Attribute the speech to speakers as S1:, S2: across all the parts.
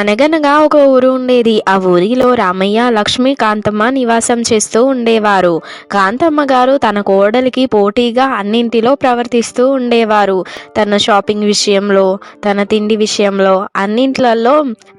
S1: అనగనగా ఒక ఊరు ఉండేది. ఆ ఊరిలో రామయ్య లక్ష్మి కాంతమ్మ నివాసం చేస్తూ ఉండేవారు. కాంతమ్మ గారు తన కోడలికి పోటీగా అన్నింటిలో ప్రవర్తిస్తూ ఉండేవారు. తన షాపింగ్ విషయంలో తన తిండి విషయంలో అన్నింట్లలో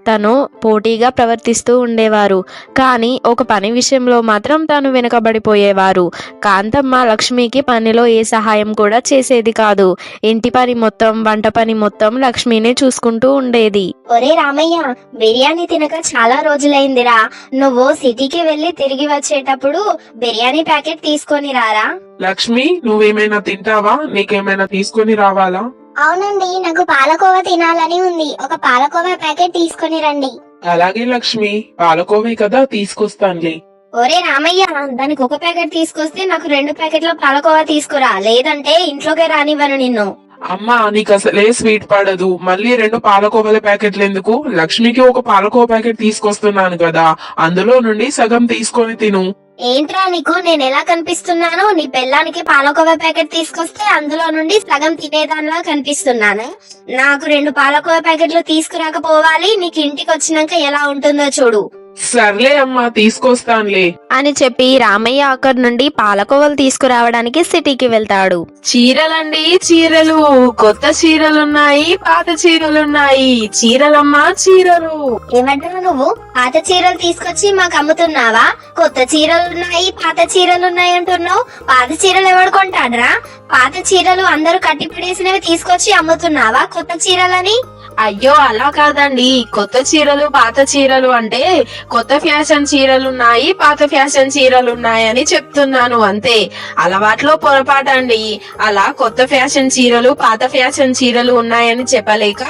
S1: తను పోటీగా ప్రవర్తిస్తూ ఉండేవారు. కానీ ఒక పని విషయంలో మాత్రం తను వెనుకబడిపోయేవారు. కాంతమ్మ లక్ష్మికి పనిలో ఏ సహాయం కూడా చేసేది కాదు. ఇంటి పని మొత్తం వంట పని మొత్తం లక్ష్మినే చూసుకుంటూ ఉండేది.
S2: ఒరే రామయ్య బిర్యానీ తినక చాలా రోజులైందిరా. నువ్వు సిటీకి వెళ్ళి తిరిగి వచ్చేటప్పుడు బిర్యానీ ప్యాకెట్ తీసుకొని రారా?
S3: లక్ష్మి నువ్వేమైనా తింటావా? నీకేమైనా తీసుకొని రావాలా?
S2: అవునండి నాకు పాలకోవా తినాలని ఉంది. ఒక పాలకోవా ప్యాకెట్ తీసుకొని రండి.
S3: అలాగే లక్ష్మి పాలకోవే కదా తీసుకొస్తానులే
S2: ఒరే రామయ్య దానికి ఒక ప్యాకెట్ తీసుకొస్తే నాకు రెండు ప్యాకెట్ల పాలకోవా తీసుకురా. లేదంటే ఇంట్లోకే రానివ్వను నిన్ను.
S3: అమ్మా నీకు అసలే స్వీట్ పడదు. మళ్ళీ రెండు పాలకోవల ప్యాకెట్లు ఎందుకు? లక్ష్మికి ఒక పాలకోవ ప్యాకెట్ తీసుకొస్తున్నాను కదా. అందులో నుండి సగం తీసుకొని తిను.
S2: ఏంట్రా నీకు? నేను ఎలా కనిపిస్తున్నాను? నీ పెళ్ళానికి పాలకోవా ప్యాకెట్ తీసుకొస్తే అందులో నుండి సగం తినేదానిలా కనిపిస్తున్నాను. నాకు రెండు పాలకోవా ప్యాకెట్లు తీసుకురాకపోవాలి. నీకు ఇంటికి వచ్చినాక ఎలా ఉంటుందో చూడు.
S3: సర్లే అమ్మా తీసుకొస్తానులే.
S1: అని చెప్పి రామయ్య అక్కడి నుండి పాలకోవలు తీసుకురావడానికి సిటీకి వెళ్తాడు.
S4: చీరలండి చీరలు. కొత్త చీరలున్నాయి పాత చీరలున్నాయి. చీరలమ్మా చీరలు.
S2: ఏమంటావు నువ్వు? పాత చీరలు తీసుకొచ్చి మాకు అమ్ముతున్నావా? కొత్త చీరలు ఉన్నాయి పాత చీరలు ఉన్నాయి అంటున్నావు. పాత చీరలు ఎవడు కొంటాడ్రా? పాత చీరలు అందరూ కట్టి పడేసినవి తీసుకొచ్చి అమ్ముతున్నావా? కొత్త చీరలని?
S4: అయ్యో అలా కాదండి. కొత్త చీరలు పాత చీరలు అంటే కొత్త ఫ్యాషన్ చీరలు ఉన్నాయి పాత ఫ్యాషన్ చీరలున్నాయి అని చెప్తున్నాను అంతే. అలవాట్లో పొరపాటండి. అలా కొత్త ఫ్యాషన్ చీరలు పాత ఫ్యాషన్ చీరలు ఉన్నాయని చెప్పలేక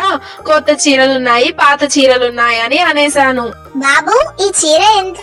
S4: కొత్త చీరలు ఉన్నాయి పాత చీరలు ఉన్నాయని అనేసాను
S2: బాబు ఈ చీర ఎంత?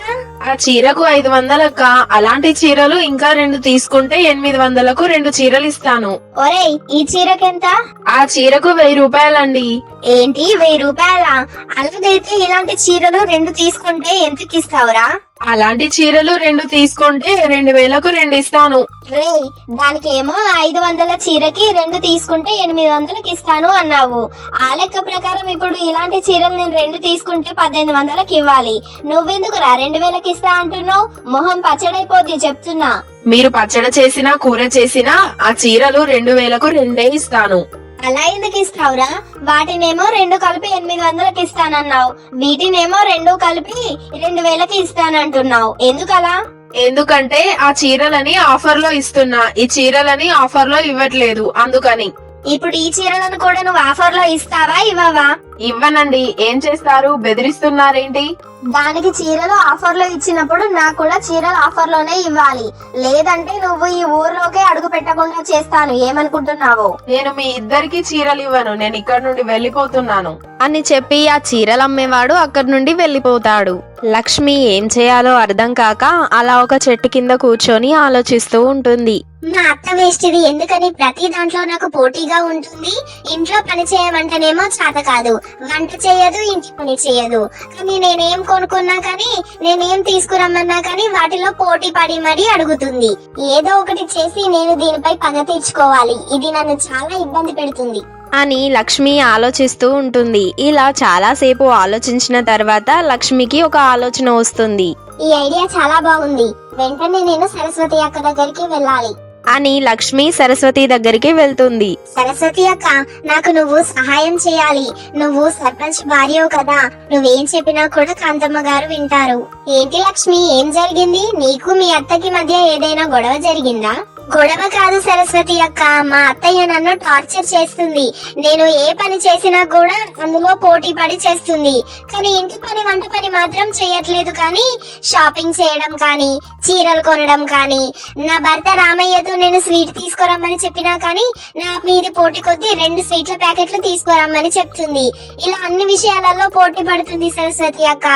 S4: ఆ చీరకు ఐదు వందలక్క. అలాంటి చీరలు ఇంకా రెండు తీసుకుంటే ఎనిమిది వందలకు రెండు చీరలు ఇస్తాను.
S2: ఒరేయ్ ఈ చీరకెంత?
S4: ఆ చీరకు వెయ్యి రూపాయలండి.
S2: ఏంటి వెయ్యి రూపాయల? అలాగైతే ఇలాంటి చీరలు రెండు తీసుకుంటే ఎంతకి ఇస్తావురా
S4: అలాంటి చీరలు రెండు తీసుకుంటే రెండు వేలకు రెండు ఇస్తాను.
S2: రే దానికి ఏమో ఐదు వందల చీరకి రెండు తీసుకుంటే ఎనిమిది వందలకి ఇస్తాను అన్నావు. ఆ లెక్క ప్రకారం ఇప్పుడు ఇలాంటి చీరలు నేను రెండు తీసుకుంటే పద్దెనిమిది వందలకి ఇవ్వాలి. నువ్వెందుకురా రెండు వేలకి ఇస్తా అంటున్నావు? మొహం పచ్చడైపోద్ది చెప్తున్నా.
S4: మీరు పచ్చడి చేసినా కూర చేసినా ఆ చీరలు రెండు వేలకు రెండే ఇస్తాను.
S2: అలా ఎందుకు ఇస్తావురా? వాటినేమో రెండు కలిపి ఎనిమిది వందలకి ఇస్తానన్నావు. వీటినేమో రెండు కలిపి రెండు వేలకి ఇస్తానంటున్నావు. ఎందుకలా?
S4: ఎందుకంటే ఆ చీరలని ఆఫర్లో ఇస్తున్నా. ఈ చీరలని ఆఫర్లో ఇవ్వట్లేదు. అందుకని.
S2: ఇప్పుడు ఈ చీరలను కూడా నువ్వు ఆఫర్లో ఇస్తావా ఇవ్వవా?
S4: ఇవ్వనండి. ఏం చేస్తారు? బెదిరిస్తున్నారేంటి?
S2: దానికి చీరలు ఆఫర్లో ఇచ్చినప్పుడు నాకు కూడా చీరలు ఆఫర్లోనే ఇవ్వాలి. లేదంటే నువ్వు ఈ ఊర్లోకే అడుగు పెట్టకుండా చేస్తాను. ఏమనుకుంటున్నావు?
S4: నేను మీ ఇద్దరికి చీరలు ఇవ్వను. నేను ఇక్కడ నుండి వెళ్ళిపోతున్నాను.
S1: అని చెప్పి ఆ చీరలు అమ్మేవాడు అక్కడి నుండి వెళ్ళిపోతాడు. లక్ష్మి ఏం చేయాలో అర్థం కాక అలా ఒక చెట్టు కింద కూర్చొని ఆలోచిస్తూ ఉంటుంది.
S2: మా అత్త వేస్టిది ఎందుకని ప్రతి దాంట్లో నాకు పోటీగా ఉంటుంది? ఇంట్లో పని చేయమంటేనేమో చేత కాదు. వంట చేయదు ఇంటి పని చేయదు. కానీ నేనేం కొనుక్కున్నా కానీ నేనేం తీసుకురమ్మన్నా కానీ వాటిలో పోటీ పడి మరీ అడుగుతుంది. ఏదో ఒకటి చేసి నేను దీనిపై పగ తీర్చుకోవాలి. ఇది నన్ను చాలా ఇబ్బంది పెడుతుంది.
S1: అని లక్ష్మి ఆలోచిస్తూ ఉంటుంది. ఇలా చాలాసేపు ఆలోచించిన తర్వాత లక్ష్మికి ఒక ఆలోచన వస్తుంది.
S2: ఈ ఐడియా చాలా బాగుంది. వెంటనే నేను సరస్వతి అక్క దగ్గరికి వెళ్ళాలి.
S1: అని లక్ష్మి సరస్వతి దగ్గరికి వెళ్తుంది.
S2: సరస్వతి అక్క నాకు నువ్వు సహాయం చేయాలి. నువ్వు సర్పంచ్ భార్యవు కదా. నువ్వేం చెప్పినా కూడా కాంతమ్మ గారు వింటారు. ఏంటి లక్ష్మి ఏం జరిగింది? నీకు మీ అత్తకి మధ్య ఏదైనా గొడవ జరిగిందా? గొడవ కాదు సరస్వతి అక్క. మా అత్తయ్య నన్ను టార్చర్ చేస్తుంది. నేను ఏ పని చేసినా కూడా అందులో పోటీ పడి చేస్తుంది. కానీ ఇంటి పని వంట పని మాత్రం చేయట్లేదు కానీ షాపింగ్ చేయడం కానీ చీరలు కొనడం కానీ నా భర్త రామయ్యతో నేను స్వీట్ తీసుకురమ్మని చెప్పినా కానీ నా మీది పోటీ కొద్దీ రెండు స్వీట్ల ప్యాకెట్లు తీసుకురమ్మని చెప్తుంది. ఇలా అన్ని విషయాలలో పోటీ పడుతుంది సరస్వతి అక్క.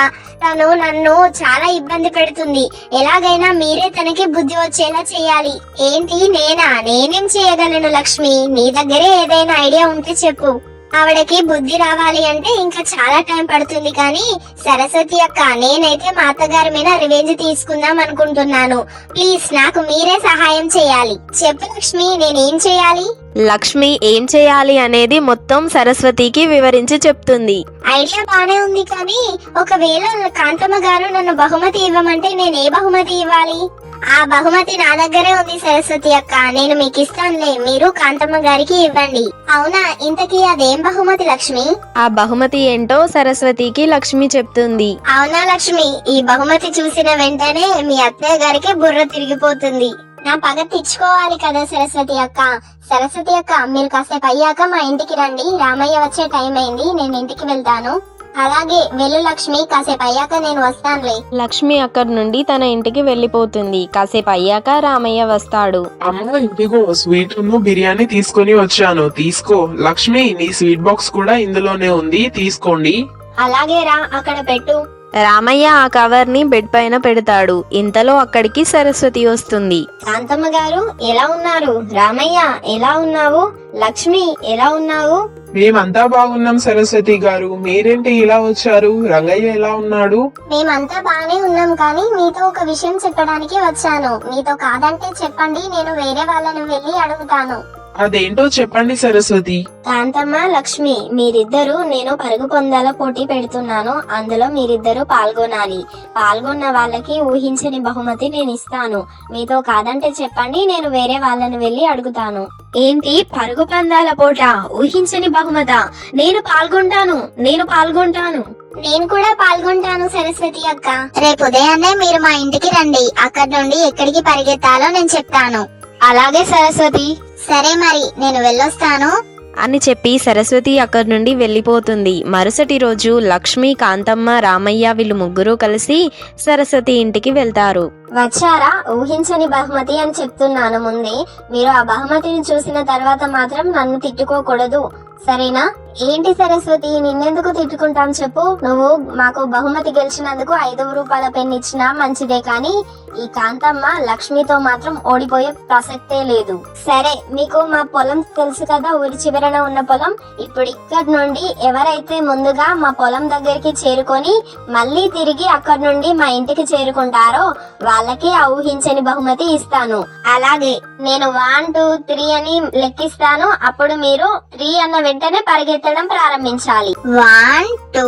S2: తను నన్ను చాలా ఇబ్బంది పెడుతుంది. ఎలాగైనా మీరే తనకి బుద్ధి వచ్చేలా చేయాలి. ఏం ఏంటి? నేనా? నేనేం చేయగలను లక్ష్మి? నీ దగ్గరే ఏదైనా ఐడియా ఉంటే చెప్పు. ఆవిడకి బుద్ధి రావాలి అంటే ఇంకా చాలా టైం పడుతుంది కానీ సరస్వతి అక్క నేనైతే మా అత్తగారి మీద రివెంజ్ తీసుకుందాం అనుకుంటున్నాను. ప్లీజ్ నాకు మీరే సహాయం చేయాలి. చెప్పు లక్ష్మి నేనేం చేయాలి?
S1: లక్ష్మి ఏం చేయాలి అనేది మొత్తం సరస్వతికి వివరించి చెప్తుంది.
S2: ఐడియా బానే ఉంది కానీ ఒకవేళ కాంతమ్మ గారు నన్ను బహుమతి ఇవ్వమంటే నేను ఏ బహుమతి ఇవ్వాలి? ఆ బహుమతి నా దగ్గరే ఉంది సరస్వతి అక్క. నేను మీకు ఇస్తానులే మీరు కాంతమ్మ గారికి ఇవ్వండి. అవునా? ఇంతకీ అదేం బహుమతి లక్ష్మి?
S1: ఆ బహుమతి ఏంటో సరస్వతికి లక్ష్మి చెప్తుంది.
S2: అవునా లక్ష్మి? ఈ బహుమతి చూసిన వెంటనే మీ అత్తయ్య గారికి బుర్ర తిరిగిపోతుంది. నా పగ తెచ్చుకోవాలి కదా సరస్వతి అక్క. సరస్వతి అక్క మీరు కాసేపు అయ్యాక మా ఇంటికి రండి. రామయ్య వచ్చే టైం అయింది. నేను ఇంటికి వెళ్తాను. అలాగే వెళ్ళు లక్ష్మి కాసేపు అయ్యాక నేను వస్తానులే.
S1: లక్ష్మి అక్కడి నుండి తన ఇంటికి వెళ్ళిపోతుంది. కాసేపు అయ్యాక రామయ్య వస్తాడు.
S3: అమ్మ ఇదిగో స్వీట్ను బిర్యానీ తీసుకొని వచ్చాను. తీసుకో. లక్ష్మి నీ స్వీట్ బాక్స్ కూడా ఇందులోనే ఉంది. తీసుకోండి.
S2: అలాగే రా అక్కడ పెట్టు.
S1: రామయ్య ఆ కవర్ని బెడ్ పైన పెడతాడు. ఇంతలో అక్కడికి సరస్వతి వస్తుంది.
S2: కాంతమ్మ గారు ఎలా ఉన్నారు? రామయ్య ఎలా ఉన్నావు? లక్ష్మి ఎలా ఉన్నావు?
S3: మేమంతా బాగున్నాం సరస్వతి గారు. మీరేంటి ఇలా వచ్చారు? రంగయ్య ఎలా ఉన్నాడు?
S2: మేమంతా బానే ఉన్నాం కానీ మీతో ఒక విషయం చెప్పడానికి వచ్చాను. మీతో కాదంటే చెప్పండి నేను వేరే వాళ్ళని వెళ్ళి అడుగుతాను.
S3: అదేంటో చెప్పండి సరస్వతి.
S2: కాంతమ్మ లక్ష్మి మీరిద్దరు నేను పరుగు పొందాల పోటీ పెడుతున్నాను. అందులో మీరిద్దరు పాల్గొనాలి. పాల్గొన్న వాళ్ళకి ఊహించని బహుమతి నేను ఇస్తాను. మీతో కాదంటే చెప్పండి నేను వేరే వాళ్ళని వెళ్ళి అడుగుతాను.
S4: ఏంటి పరుగు పందాల పోట ఊహించని బహుమత. నేను పాల్గొంటాను. నేను పాల్గొంటాను.
S2: నేను కూడా పాల్గొంటాను సరస్వతి అక్క. రేపు ఉదయాన్నే మీరు మా ఇంటికి రండి. అక్కడి నుండి ఎక్కడికి పరిగెత్తాలో నేను చెప్తాను. అలాగే సరస్వతి. సరే మరి నేను వెళ్ళొస్తాను.
S1: అని చెప్పి సరస్వతి అక్కడి నుండి వెళ్ళిపోతుంది. మరుసటి రోజు లక్ష్మి కాంతమ్మ రామయ్య వీళ్ళు ముగ్గురు కలిసి సరస్వతి ఇంటికి వెళ్తారు.
S2: వచ్చారా? ఊహించని బహుమతి అని చెప్తున్నాను ముందే. మీరు ఆ బహుమతిని చూసిన తర్వాత మాత్రం నన్ను తిట్టుకోకూడదు. సరేనా? ఏంటి సరస్వతి నిన్నెందుకు తిట్టుకుంటాం చెప్పు? నువ్వు మాకు బహుమతి గెలిచినందుకు ఐదు రూపాయల పెన్ ఇచ్చినా మంచిదే కానీ ఈ కాంతమ్మ లక్ష్మితో మాత్రం ఓడిపోయే ప్రసక్తే లేదు. సరే మీకు మా పొలం తెలుసు కదా ఊరి చివరన ఉన్న పొలం? ఇప్పుడు ఇక్కడ నుండి ఎవరైతే ముందుగా మా పొలం దగ్గరికి చేరుకొని మళ్ళీ తిరిగి అక్కడ నుండి మా ఇంటికి చేరుకుంటారో వాళ్ళకి ఆ ఊహించని బహుమతి ఇస్తాను. అలాగే నేను వన్ టూ త్రీ అని లెక్కిస్తాను. అప్పుడు మీరు త్రీ అన్న వెంటనే పరిగెత్తడం ప్రారంభించాలి. One two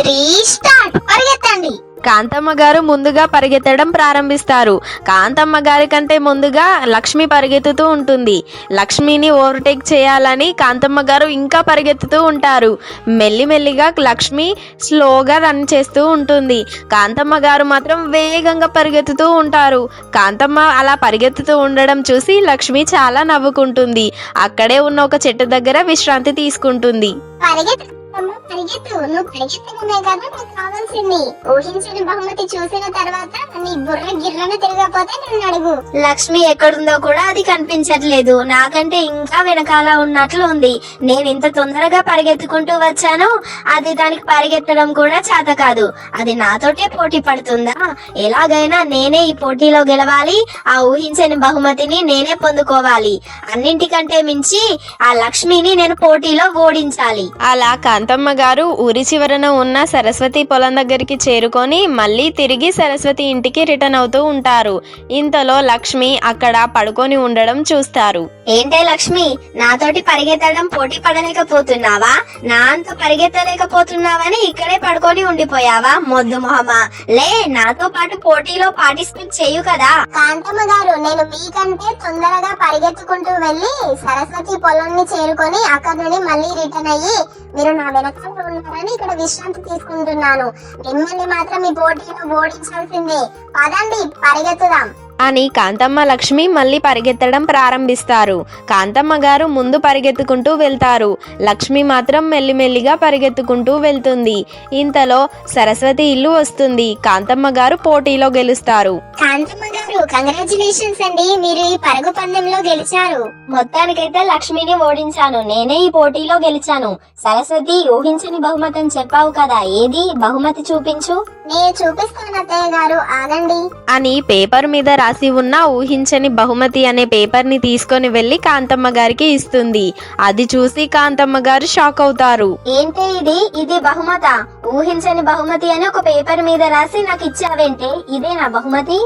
S2: three start. పరిగెత్తండి.
S1: Kanthamma garu ముందుగా పరిగెత్తడం ప్రారంభిస్తారు. కాంతమ్మ గారి కంటే ముందుగా లక్ష్మి పరిగెత్తుతూ ఉంటుంది. లక్ష్మిని ఓవర్టేక్ చేయాలని కాంతమ్మ గారు ఇంకా పరిగెత్తుతూ ఉంటారు. మెల్లిమెల్లిగా లక్ష్మి స్లోగా రన్ చేస్తూ ఉంటుంది. కాంతమ్మ గారు మాత్రం వేగంగా పరిగెత్తుతూ ఉంటారు. కాంతమ్మ అలా పరిగెత్తుతూ ఉండడం చూసి లక్ష్మి చాలా నవ్వుకుంటుంది. అక్కడే ఉన్న ఒక చెట్టు దగ్గర విశ్రాంతి తీసుకుంటుంది.
S2: పరిగెత్తు అమ్మ, పరిగెత్తు. నువ్వు పరిగెత్తడమే కదా నాకు కావాల్సింది. ఊహించిన బహుమతి చూసిన తర్వాత నీ బుర్ర గిర్రన తిరగపోతే నన్ను అడుగు.
S4: లక్ష్మి ఎక్కడుందో కూడా అది కనిపించట్లేదు. నాకంటే ఇంకా వెనకాల ఉన్నట్లు ఉంది. నేను ఇంత తొందరగా పరిగెత్తుకుంటూ వచ్చాను అది దానికి పరిగెత్తడం కూడా చేత కాదు. అది నాతోటే పోటీ పడుతుందా? ఎలాగైనా నేనే ఈ పోటీలో గెలవాలి. ఆ ఊహించని బహుమతిని నేనే పొందుకోవాలి. అన్నింటికంటే మించి ఆ లక్ష్మిని నేను పోటీలో ఓడించాలి.
S1: అలా కాంతమ్మ గారు ఊరి చివరన ఉన్న సరస్వతి పొలం దగ్గరికి చేరుకొని మళ్ళీ తిరిగి సరస్వతి ఇంటికి రిటర్న్ అవుతూ ఉంటారు. ఇంతలో లక్ష్మి అక్కడ పడుకొని ఉండడం చూస్తారు.
S4: ఏంటే లక్ష్మి? నాతోటి పరిగెత్తడం పోటీ పడలేకపోతున్నావా? నా అంత పరిగెత్తలేకపోతున్నావని ఇక్కడే పడుకొని ఉండిపోయావా మొద్దు మొహమా? లే నాతో పాటు పోటీలో పార్టిసిపేట్ చేయు కదా.
S2: కాంతమ్మ గారు నేను మీకంటే తొందరగా పరిగెత్తుకుంటూ వెళ్ళి సరస్వతి పొలాన్ని చేరుకొని అక్కడ నుండి మళ్ళీ రిటర్న్ అయ్యి మీరు నా వెనకాల ఉన్నారని ఇక్కడ విశ్రాంతి తీసుకుంటున్నాను. మిమ్మల్ని మాత్రం ఈ పోటీలో ఓడించాల్సిందే. పదండి పరిగెత్తుదాం.
S1: అని కాంతమ్మ లక్ష్మి మళ్ళీ పరిగెత్తడం ప్రారంభిస్తారు. కాంతమ్మ గారు ముందు పరిగెత్తుకుంటూ వెళ్తారు. లక్ష్మి మాత్రం మెల్లిమెల్లిగా పరిగెత్తుకుంటూ వెళ్తుంది. ఇంతలో సరస్వతి ఇల్లు వస్తుంది. కాంతమ్మ గారు పోటీలో గెలుస్తారు.
S2: కాంతమ్మ గారు కంగ్రాచులేషన్స్ అండి. మీరు ఈ పరుగు పందెంలో గెలిచారు.
S4: మొత్తానికైతే లక్ష్మిని ఓడించాను. నేనే ఈ పోటీలో గెలిచాను. సరస్వతి ఊహించని బహుమతి అని చెప్పావు కదా. ఏది? బహుమతి చూపించు.
S2: నేను చూపిస్తాను అత్తయ్య గారు ఆగండి.
S1: అని పేపర్ మీద రాసి ఉన్న ఊహించని బహుమతి అనే పేపర్ని తీసుకొని వెళ్ళి కాంతమ్మ గారికి ఇస్తుంది. అది చూసి కాంతమ్మ గారు షాక్ అవుతారు.
S2: ఏంటి ఇది? ఇది బహుమత. ఊహించని బహుమతి అని ఒక పేపర్ మీద రాసి నాకు ఇచ్చావేంటే? ఇదే నా బహుమతి?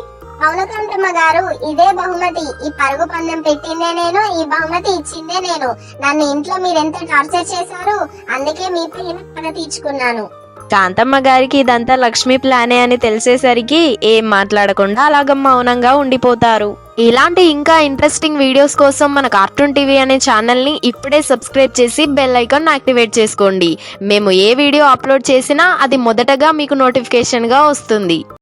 S2: అవును కాంతమ్మ గారు ఇదే బహుమతి. ఈ పరుగు పందెం పెట్టిందే నేను ఈ బహుమతి ఇచ్చిందే నేను. నన్ను ఇంట్లో మీరెంత టార్చర్ చేశారు అందుకే మీ పైన పగ తీర్చుకున్నాను.
S1: కాంతమ్మ గారికి ఇదంతా లక్ష్మి ప్లానే అని తెలిసేసరికి ఏం మాట్లాడకుండా అలాగ మౌనంగా ఉండిపోతారు. ఇలాంటి ఇంకా ఇంట్రెస్టింగ్ వీడియోస్ కోసం మన కార్టూన్ టీవీ అనే ఛానల్ని ఇప్పుడే సబ్స్క్రైబ్ చేసి బెల్ ఐకాన్ యాక్టివేట్ చేసుకోండి. మేము ఏ వీడియో అప్లోడ్ చేసినా అది మొదటగా మీకు నోటిఫికేషన్గా వస్తుంది.